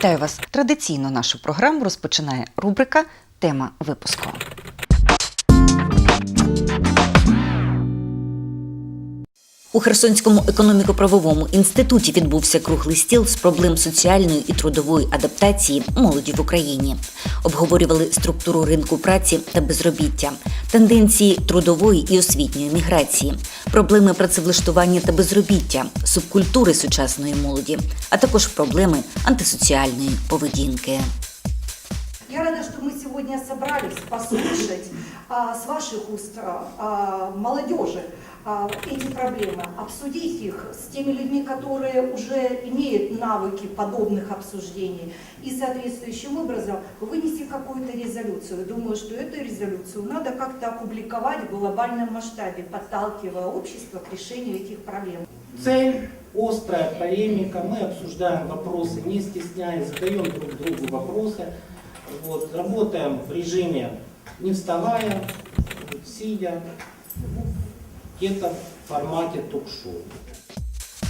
Вітаю вас! Традиційно нашу програму розпочинає рубрика Тема випуску. У Херсонському економіко-правовому інституті відбувся круглий стіл з проблем соціальної і трудової адаптації молоді в Україні. Обговорювали структуру ринку праці та безробіття, тенденції трудової і освітньої міграції, проблеми працевлаштування та безробіття, субкультури сучасної молоді, а також проблеми антисоціальної поведінки. Я рада, что мы сегодня собрались послушать а, с ваших уст а, а, молодежи а, эти проблемы, обсудить их с теми людьми, которые уже имеют навыки подобных обсуждений и соответствующим образом вынести какую-то резолюцию. Думаю, что эту резолюцию надо как-то опубликовать в глобальном масштабе, подталкивая общество к решению этих проблем. Цель – острая полемика. Мы обсуждаем вопросы, не стесняясь, задаем друг другу вопросы. Вот, работаем в режиме не вставая, сидя, где-то в формате ток-шоу.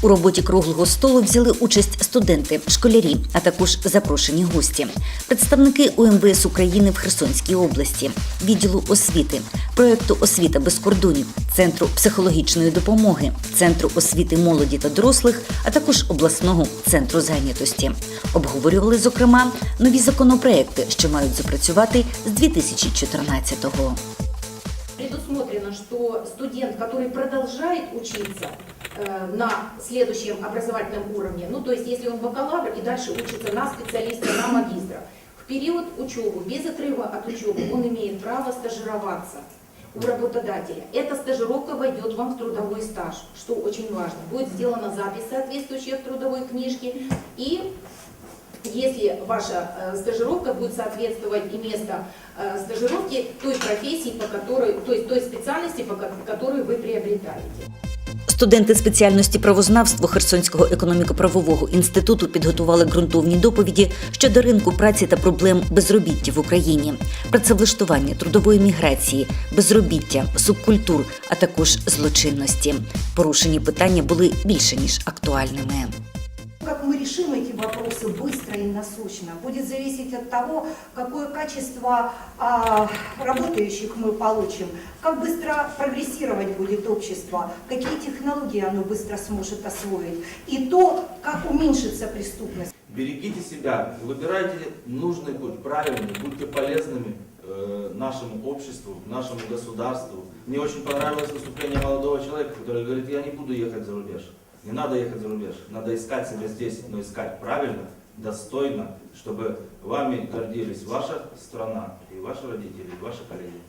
У роботі круглого столу взяли участь студенти, школярі, а також запрошені гості, представники УМВС України в Херсонській області, відділу освіти, проєкту Освіта без кордонів, центру психологічної допомоги, центру освіти молоді та дорослих, а також обласного центру зайнятості. Обговорювали, зокрема, нові законопроекти, що мають запрацювати з 2014-го. предусмотрено, что студент, который продолжает учиться э, на следующем образовательном уровне, ну то есть если он бакалавр и дальше учится на специалиста, на магистра, в период учебы, без отрыва от учебы, он имеет право стажироваться у работодателя. Эта стажировка войдет вам в трудовой стаж, что очень важно. Будет сделана запись соответствующая в трудовой книжке и если ваша э, стажировка будет соответствовать и место э, стажировки той профессии, по которой, то есть той специальности, по ко- которую вы приобретаете. Студенти спеціальності правознавства Херсонського економіко-правового інституту підготували ґрунтовні доповіді щодо ринку праці та проблем безробіття в Україні, працевлаштування трудової міграції, безробіття, субкультур, а також злочинності. Порушені питання були більше ніж актуальними. Как мы решим эти вопросы быстро и насущно, будет зависеть от того, какое качество а, работающих мы получим, как быстро прогрессировать будет общество, какие технологии оно быстро сможет освоить, и то, как уменьшится преступность. Берегите себя, выбирайте нужный путь, правильный, будьте полезными э, нашему обществу, нашему государству. Мне очень понравилось выступление молодого человека, который говорит, я не буду ехать за рубеж. Не надо ехать за рубеж, надо искать себя здесь, но искать правильно, достойно, чтобы вами гордились ваша страна, и ваши родители, и ваши коллеги.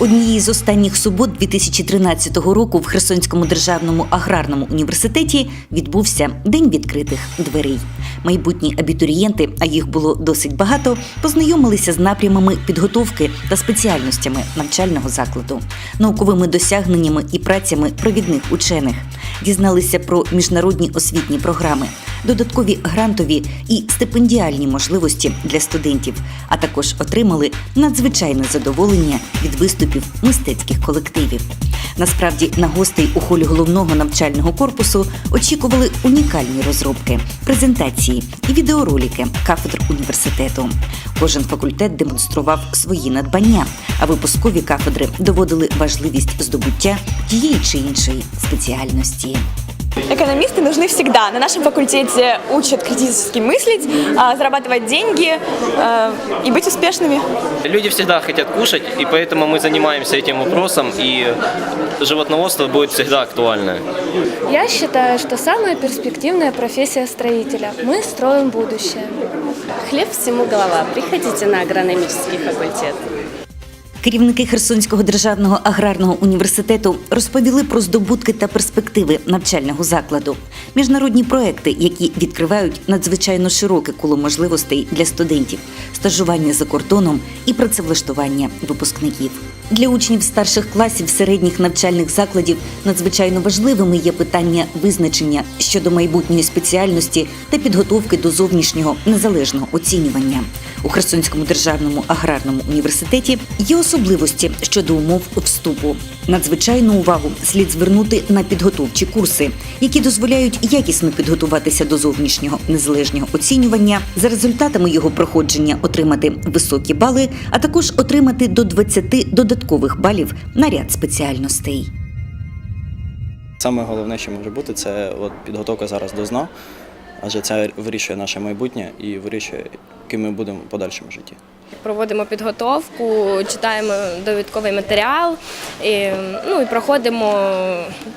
Однією з останніх субот 2013 року в Херсонському державному аграрному університеті відбувся День відкритих дверей. Майбутні абітурієнти, а їх було досить багато, познайомилися з напрямами підготовки та спеціальностями навчального закладу, науковими досягненнями і працями провідних учених, дізналися про міжнародні освітні програми, додаткові грантові і стипендіальні можливості для студентів, а також отримали надзвичайне задоволення від виступів мистецьких колективів. Насправді на гостей у холі головного навчального корпусу очікували унікальні розробки, презентації і відеоролики кафедр університету. Кожен факультет демонстрував свої надбання, а випускові кафедри доводили важливість здобуття тієї чи іншої спеціальності. Экономисты нужны всегда. На нашем факультете учат критически мыслить, а, зарабатывать деньги а, и быть успешными. Люди всегда хотят кушать, и поэтому мы занимаемся этим вопросом, и животноводство будет всегда актуальное. Я считаю, что самая перспективная профессия строителя. Мы строим будущее. Хлеб всему голова. Приходите на агрономический факультет. Керівники Херсонського державного аграрного університету розповіли про здобутки та перспективи навчального закладу, міжнародні проекти, які відкривають надзвичайно широке коло можливостей для студентів, стажування за кордоном і працевлаштування випускників. Для учнів старших класів середніх навчальних закладів надзвичайно важливими є питання визначення щодо майбутньої спеціальності та підготовки до зовнішнього незалежного оцінювання. У Херсонському державному аграрному університеті є особливості щодо умов вступу. Надзвичайну увагу слід звернути на підготовчі курси, які дозволяють якісно підготуватися до зовнішнього незалежного оцінювання, за результатами його проходження отримати високі бали, а також отримати до 20 додаткових балів на ряд спеціальностей. Саме головне, що може бути, це от підготовка зараз до ЗНО, адже це вирішує наше майбутнє і вирішує, ким ми будемо в подальшому житті. Проводимо підготовку, читаємо довідковий матеріал і, ну, і проходимо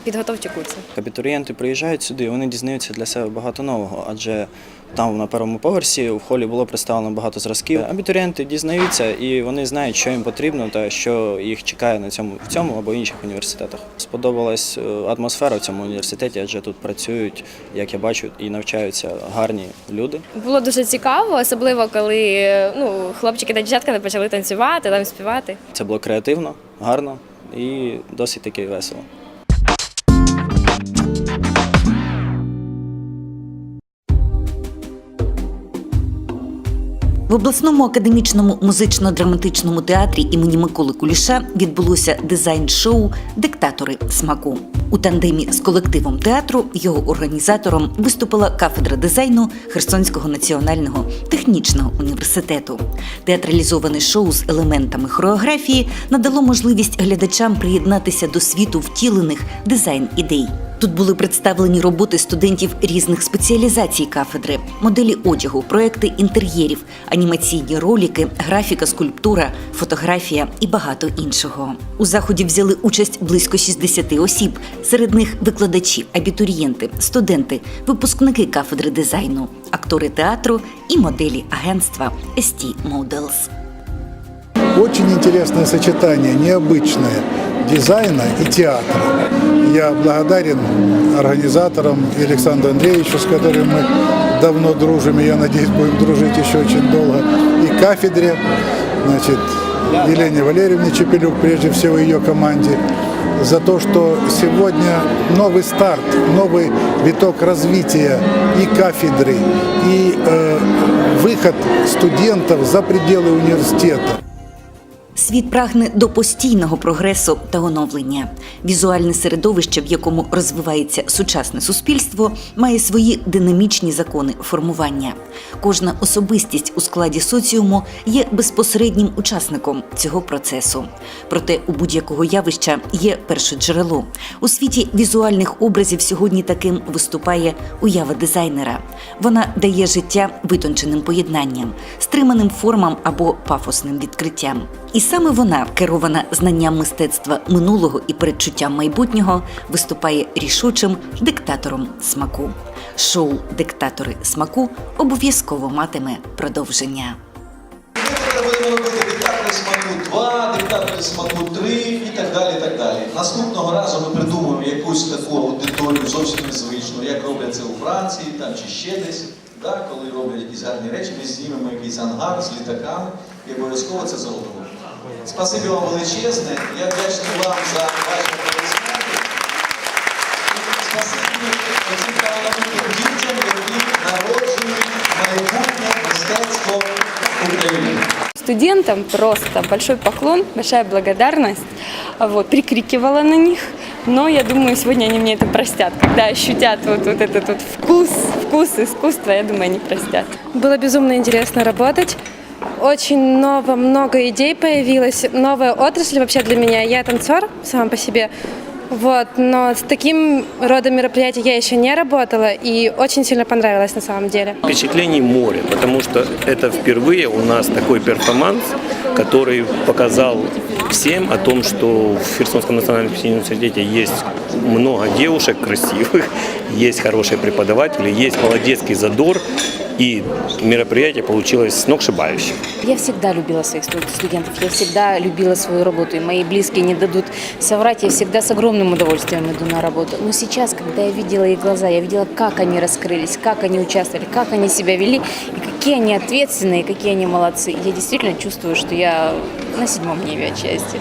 підготовчі курси. Абітурієнти приїжджають сюди, вони дізнаються для себе багато нового, адже там на першому поверсі в холі було представлено багато зразків. Абітурієнти дізнаються і вони знають, що їм потрібно та що їх чекає на цьому в цьому або інших університетах. Сподобалась е, атмосфера в цьому університеті, адже тут працюють, як я бачу, і навчаються гарні люди. Було дуже цікаво, особливо коли ну, хлопчики та дівчатка почали танцювати, там співати. Це було креативно, гарно і досить таки весело. В обласному академічному музично-драматичному театрі імені Миколи Куліша відбулося дизайн-шоу Диктатори смаку. У тандемі з колективом театру його організатором виступила кафедра дизайну Херсонського національного технічного університету. Театралізоване шоу з елементами хореографії надало можливість глядачам приєднатися до світу втілених дизайн-ідей. Тут були представлені роботи студентів різних спеціалізацій кафедри, моделі одягу, проекти інтер'єрів, анімаційні ролики, графіка, скульптура, фотографія і багато іншого. У заході взяли участь близько 60 осіб. Серед них викладачі, абітурієнти, студенти, випускники кафедри дизайну, актори театру і моделі агентства ST Models. Очень интересное сочетание, необычное дизайна и театра. Я благодарен организаторам Александру Андреевичу, с которым мы давно дружим, и я надеюсь, будем дружить еще очень долго, и кафедре, значит, Елене Валерьевне Чепелюк, прежде всего ее команде, за то, что сегодня новый старт, новый виток развития и кафедры, и э, выход студентов за пределы университета. Світ прагне до постійного прогресу та оновлення. Візуальне середовище, в якому розвивається сучасне суспільство, має свої динамічні закони формування. Кожна особистість у складі соціуму є безпосереднім учасником цього процесу. Проте у будь-якого явища є перше джерело. У світі візуальних образів сьогодні таким виступає уява дизайнера. Вона дає життя витонченим поєднанням, стриманим формам або пафосним відкриттям. І саме вона, керована знанням мистецтва минулого і передчуттям майбутнього, виступає рішучим диктатором смаку. Шоу Диктатори смаку обов'язково матиме продовження. Ми будемо робити диктатори смаку 2, диктатори смаку 3 і так далі. так далі. Наступного разу ми придумаємо якусь таку аудиторію зовсім незвичну, як роблять це у Франції там, чи ще десь. Да, коли роблять якісь гарні речі, ми знімемо якийсь ангар з літаками і обов'язково це зробимо. Спасибі вам величезне. Я вдячний вам за ваші аплодисменти. І Спасибі оцим талановитим дітям, які народжують майбутнє мистецтво України. Студентам просто большой поклон, большая благодарность. Вот, прикрикивала на них, но я думаю, сегодня они мне это простят. Когда ощутят вот, вот этот вот вкус, вкус искусства, я думаю, они простят. Было безумно интересно работать. Очень ново, много идей появилось, новая отрасль вообще для меня. Я танцор сам по себе, вот, но с таким родом мероприятий я еще не работала и очень сильно понравилось на самом деле. Впечатлений море, потому что это впервые у нас такой перформанс, который показал всем о том, что в Херсонском национальном университете есть много девушек красивых, есть хорошие преподаватели, есть молодецкий задор, и мероприятие получилось сногсшибающим. Я всегда любила своих студ- студентов, я всегда любила свою работу, и мои близкие не дадут соврать, я всегда с огромным удовольствием иду на работу. Но сейчас, когда я видела их глаза, я видела, как они раскрылись, как они участвовали, как они себя вели, и какие они ответственные, какие они молодцы. Я действительно чувствую, что я на седьмом небе от счастья.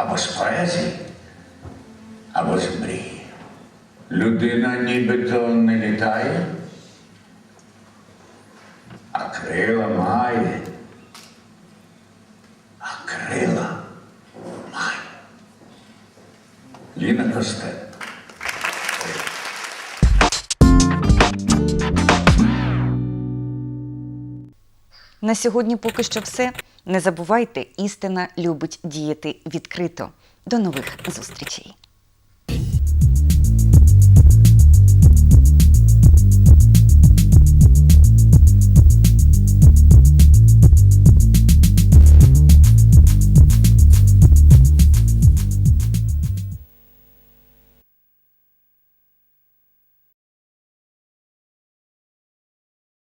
або з поезії, або з мрії. Людина нібито не літає, а крила має. А крила має. Ліна Костенко. На сьогодні поки що все. Не забувайте, істина любить діяти відкрито. До нових зустрічей!